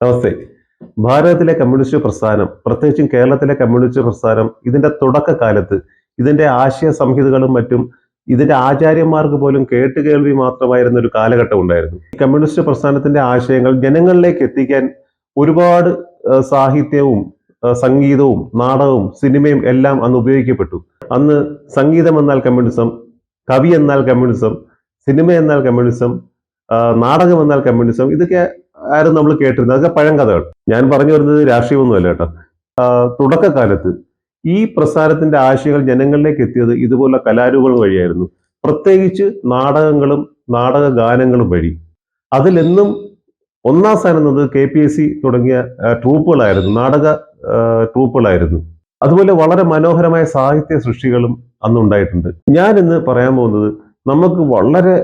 നമസ്തേ. ഭാരതത്തിലെ കമ്മ്യൂണിസ്റ്റ് പ്രസ്ഥാനം പ്രത്യേകിച്ചും കേരളത്തിലെ കമ്മ്യൂണിസ്റ്റ് പ്രസ്ഥാനം ഇതിന്റെ തുടക്കകാലത്ത് ഇതിന്റെ ആശയ സംഹിതകളും മറ്റും ഇതിന്റെ ആചാര്യന്മാർക്ക് പോലും കേട്ടുകേൾവി മാത്രമായിരുന്ന ഒരു കാലഘട്ടം ഉണ്ടായിരുന്നു. കമ്മ്യൂണിസ്റ്റ് പ്രസ്ഥാനത്തിന്റെ ആശയങ്ങൾ ജനങ്ങളിലേക്ക് എത്തിക്കാൻ ഒരുപാട് സാഹിത്യവും സംഗീതവും നാടകവും സിനിമയും എല്ലാം അന്ന് ഉപയോഗിക്കപ്പെട്ടു. അന്ന് സംഗീതം എന്നാൽ കമ്മ്യൂണിസം കവി എന്നാൽ കമ്മ്യൂണിസം സിനിമ എന്നാൽ കമ്മ്യൂണിസം നാടകം എന്നാൽ കമ്മ്യൂണിസം ഇതൊക്കെ ആരും നമ്മൾ കേട്ടിരുന്നത്. അതൊക്കെ പഴങ്കഥകൾ ഞാൻ പറഞ്ഞു വരുന്നത് രാഷ്ട്രീയമൊന്നുമല്ല കേട്ടോ. തുടക്കകാലത്ത് ഈ പ്രസാരത്തിന്റെ ആശയങ്ങൾ ജനങ്ങളിലേക്ക് എത്തിയത് ഇതുപോലെ കലാരൂപങ്ങൾ വഴിയായിരുന്നു. പ്രത്യേകിച്ച് നാടകങ്ങളും നാടക ഗാനങ്ങളും വഴി. അതിലെന്നും ഒന്നാം സ്ഥാനം എന്നത് കെ പി എസ് സി തുടങ്ങിയ ട്രൂപ്പുകളായിരുന്നു. നാടക ട്രൂപ്പുകളായിരുന്നു. അതുപോലെ വളരെ മനോഹരമായ സാഹിത്യ സൃഷ്ടികളും അന്നുണ്ടായിട്ടുണ്ട് ഞാൻ ഇന്ന് പറയാൻ പോകുന്നത് നമുക്ക് വളരെ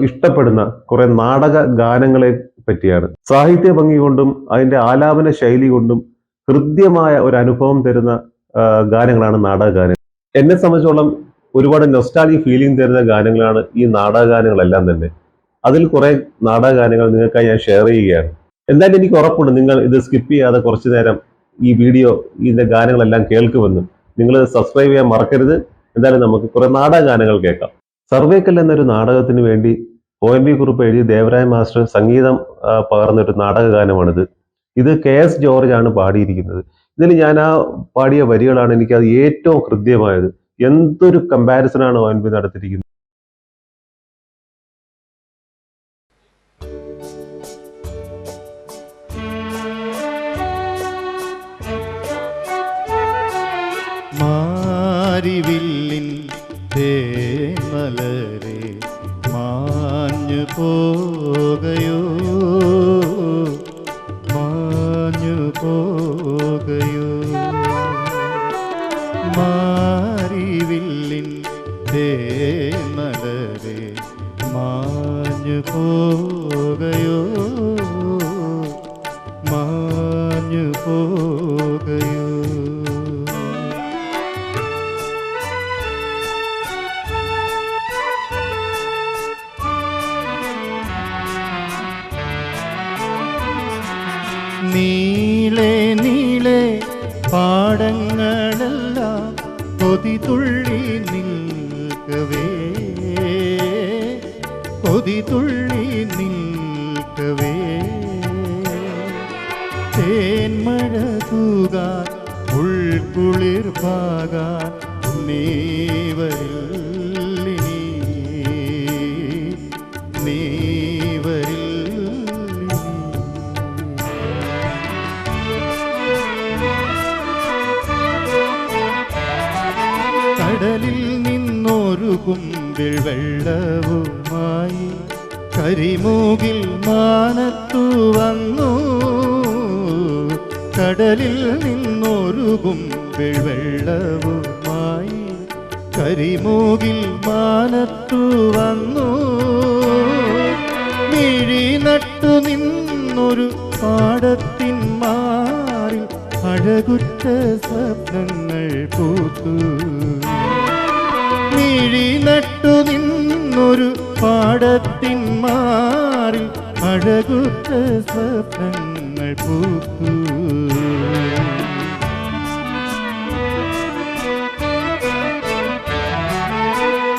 ഇഷ്ടപ്പെടുന്ന കുറെ നാടക ഗാനങ്ങളെ പറ്റിയാണ്. സാഹിത്യ ഭംഗി കൊണ്ടും അതിന്റെ ആലാപന ശൈലി കൊണ്ടും ഹൃദ്യമായ ഒരു അനുഭവം തരുന്ന ഗാനങ്ങളാണ് നാടകഗാനങ്ങൾ. എന്നെ സംബന്ധിച്ചോളം ഒരുപാട് നൊസ്റ്റാലി ഫീലിംഗ് തരുന്ന ഗാനങ്ങളാണ് ഈ നാടകഗാനങ്ങളെല്ലാം തന്നെ. അതിൽ കുറെ നാടകഗാനങ്ങൾ നിങ്ങൾക്കായി ഞാൻ ഷെയർ ചെയ്യുകയാണ്. എന്തായാലും എനിക്ക് ഉറപ്പുണ്ട് നിങ്ങൾ ഇത് സ്കിപ്പ് ചെയ്യാതെ കുറച്ചു നേരം ഈ വീഡിയോ ഇതിന്റെ ഗാനങ്ങളെല്ലാം കേൾക്കുമെന്ന്. നിങ്ങൾ സബ്സ്ക്രൈബ് ചെയ്യാൻ മറക്കരുത്. എന്തായാലും നമുക്ക് കുറെ നാടകഗാനങ്ങൾ കേൾക്കാം. സർവേക്കൽ എന്നൊരു നാടകത്തിന് വേണ്ടി ഒ എം വി കുറിപ്പ് എഴുതി ദേവരായ മാസ്റ്റർ സംഗീതം പകർന്ന ഒരു നാടക ഗാനമാണിത് ഇത് കെ എസ് ജോർജ് ആണ് പാടിയിരിക്കുന്നത്. ഇതിൽ ഞാൻ ആ പാടിയ വരികളാണ് എനിക്ക് അത് ഏറ്റവും ഹൃദ്യമായത്. എന്തൊരു കമ്പാരിസൺ ആണ് ഒ എൻ വി നടത്തിയിരിക്കുന്നത്. പോകയോ? മാഞ്ഞു മാഞ്ഞു പോകയോ നീളെ നീളെ പാടങ്ങളെല്ലാം കൊതി തുള്ളി നിൽക്കവേ. കൊതി തുള്ളി നിൽക്കവേ. തേന്മഴ ഉൾക്കുളിർ പാകാൻ നീ കുമ്പിൾ വെള്ളവുമായി കരിമൂകിൽ മാനത്തു വന്നു. കടലിൽ നിന്നൊരു കുമ്പിൾ വെള്ളവുമായി കരിമൂകിൽ മാനത്തു വന്നു. മിഴി നട്ടു നിന്നൊരു പാടത്തിൻ മാറിൽ അഴകുറ്റ സ്വപ്നങ്ങൾ പൂത്തു. മിഴി നട്ടു നിന്നൊരു പാടത്തിൻ മാറിൽ അഴകുത്ത സ്വപ്നങ്ങൾ പൂക്കു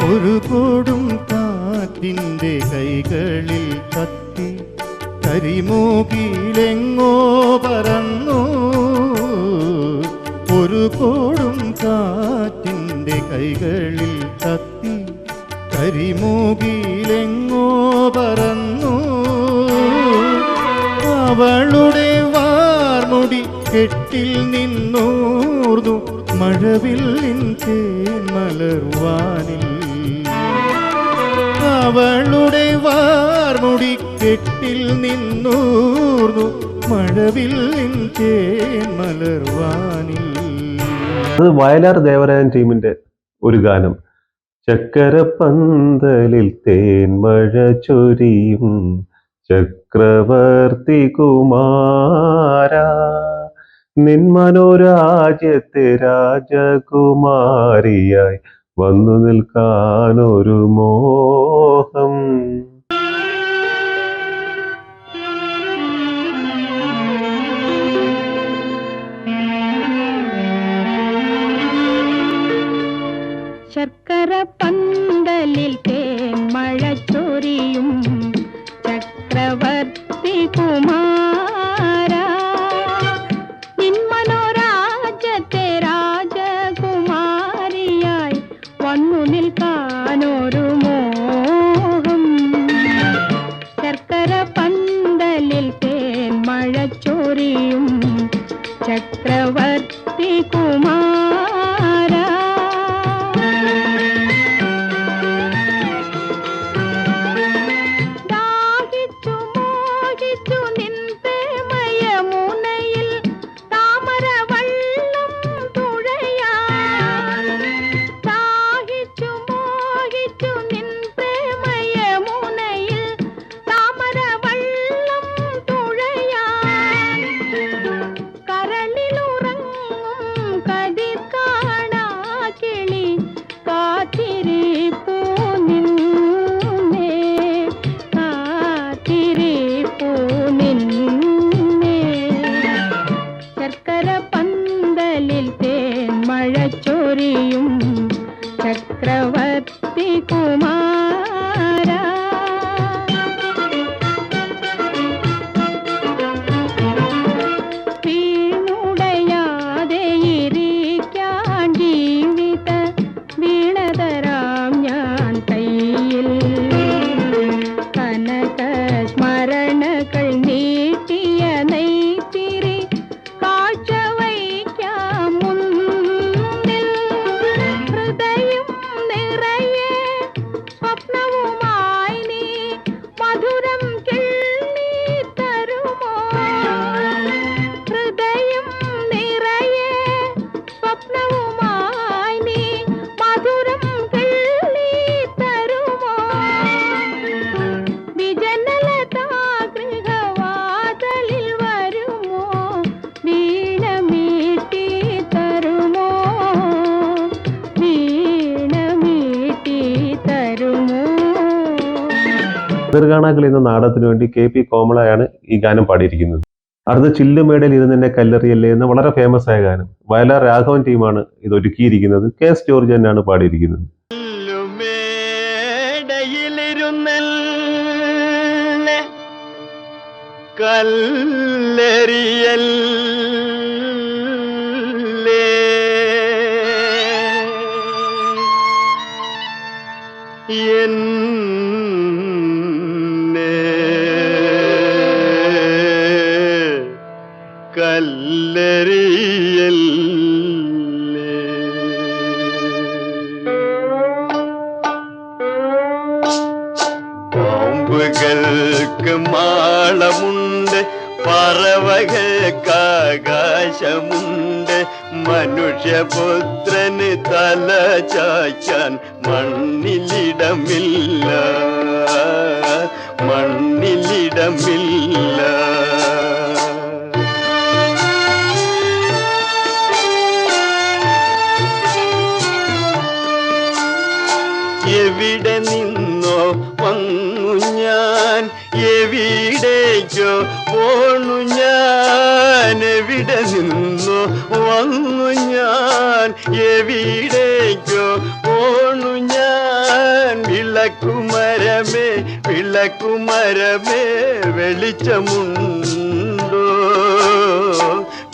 ഒരു കൊടും കാറ്റിന്റെ കൈകളിൽ കത്തി കരിമൂകിലെങ്ങോ പറന്നു. ഒരു കൊടും കാറ്റിന്റെ കത്തി കരിമൂകിലെങ്ങോ പറന്നു. അവളുടെ വാർമുടി കെട്ടിൽ നിന്നൂർന്നു. മഴവിൽ തേൻ മലർവാനിൽ. അവളുടെ വാർമുടി കെട്ടിൽ നിന്നൂർന്നു. മഴവിൽ തേൻ മലർവാനിൽ. അത് വയലാർ ദേവരായൻ ടീമിന്റെ ഒരു ഗാനം. ചക്കരപ്പന്തലിൽ തേൻമഴ ചൊരിയും ചക്രവർത്തി കുമാര. നിൻ മനോരാജ്യത്തെ രാജകുമാരിയായി വന്നു നിൽക്കാനൊരു മോഹം. ശർക്കര എതിർകാണാക്കൾ എന്ന നാടകത്തിന് വേണ്ടി കെ പി കോമളയാണ് ഈ ഗാനം പാടിയിരിക്കുന്നത്. അടുത്ത ചില്ലുമേടയിൽ ഇരുന്നെന്നെ കല്ലെറിയല്ലേ എന്ന വളരെ ഫേമസ് ആയ ഗാനം. വയലാർ രാഘവൻ ടീമാണ് ഇത് ഒരുക്കിയിരിക്കുന്നത്. കെ എസ് ജോർജ് തന്നെയാണ് പാടിയിരിക്കുന്നത്. കല്ലെറിയല്ലേ പറവകൾക്ക് ആകാശമുണ്ട് മനുഷ്യപുത്രന് തല ചാച്ചാൻ മണ്ണിലിടമില്ല. മണ്ണിലിടമില്ല. എവിടെ നിന്നോ വന്നു ഞാൻ. എവിടേക്കോ എവിടെ നിന്നോ വന്നു ഞാൻ എവിടേക്കോ പോണു ഞാൻ. വിളക്കുമരമേ വിളക്കുമരമേ വെളിച്ചമുണ്ടോ?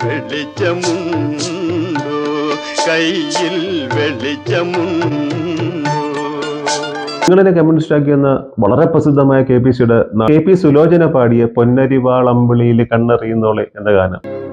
വെളിച്ചമുണ്ടോ? കയ്യിൽ വെളിച്ചമുണ്ടോ? നിങ്ങളിനെ കമ്മ്യൂണിസ്റ്റ് ആക്കിയെന്ന വളരെ പ്രസിദ്ധമായ കെ പി സിയുടെ കെ പി സുലോചന പാടിയ പൊന്നരിവാളമ്പിളിയിൽ കണ്ണെറിയുന്നോളെ എന്ന ഗാനം.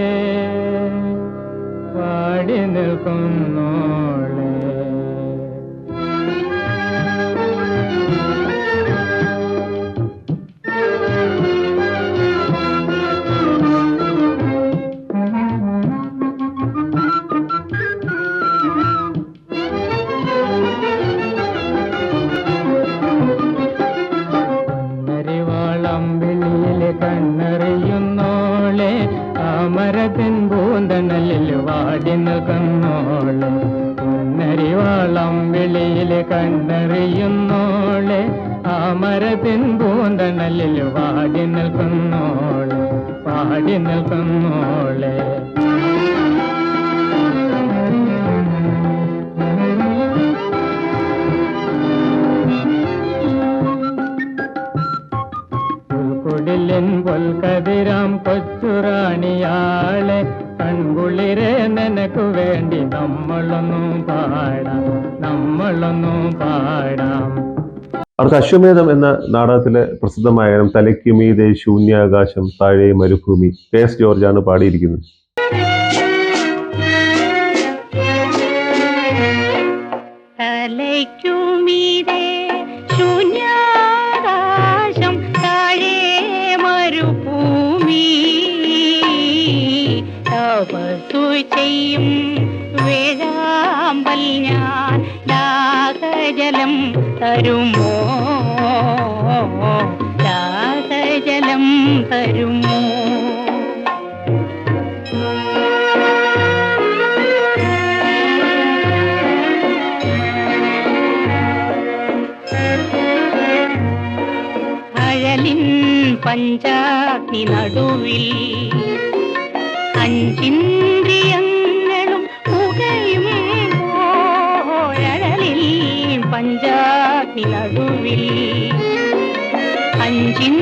പാടി നിൽക്കുന്നോളെ പൊൽക്കതിരാം കൊച്ചുറാണിയാളെ കൺകുളിരെ നിനക്കു വേണ്ടി നമ്മളൊന്നും പാടാം നമ്മളൊന്നും പാടാം. അവർക്ക് അശ്വമേധം എന്ന നാടകത്തിലെ പ്രസിദ്ധമായ ഗാനം തലയ്ക്ക് മീതെ ശൂന്യാകാശം താഴെ മരുഭൂമി കെ എസ് ജോർജാണ് പാടിയിരിക്കുന്നത്. തലയ്ക്കുമീതെ ശൂന്യാകാശം താഴെ മരുഭൂമി. തപസ്സു ചെയ്യും വേഴാമ്പൽ ഞാൻ. ദാഹജലം തരുമോ? ദാസജലം തരുമോ? അഴലിൻ പഞ്ചാഗ്നി നടുവിൽ അഞ്ചിന്ദ്രിയങ്ങളും നടുവിൽ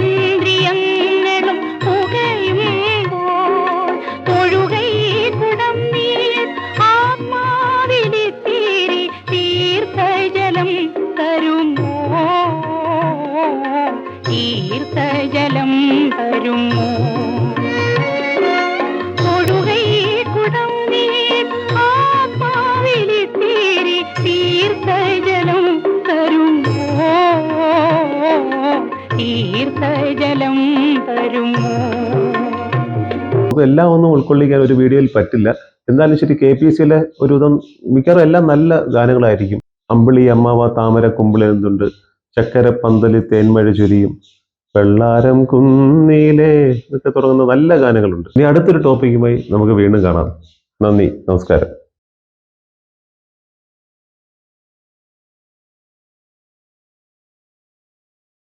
നമുക്ക് എല്ലാം ഒന്നും ഉൾക്കൊള്ളിക്കാൻ ഒരു വീഡിയോയിൽ പറ്റില്ല. എന്നാലും ശരി കെ പി എസ് സിയിലെ ഒരു വിധം മിക്കവാറും എല്ലാം നല്ല ഗാനങ്ങളായിരിക്കും. അമ്പിളി അമ്മാവ താമര കുമ്പിളി എന്തുണ്ട്? ചക്കര പന്തലി തേന്മഴ ചുരിയും. വെള്ളാരം കുന്നിലെ എന്നൊക്കെ തുടങ്ങുന്ന നല്ല ഗാനങ്ങളുണ്ട്. ഇനി അടുത്തൊരു ടോപ്പിക്കുമായി നമുക്ക് വീണ്ടും കാണാം. നന്ദി നമസ്കാരം.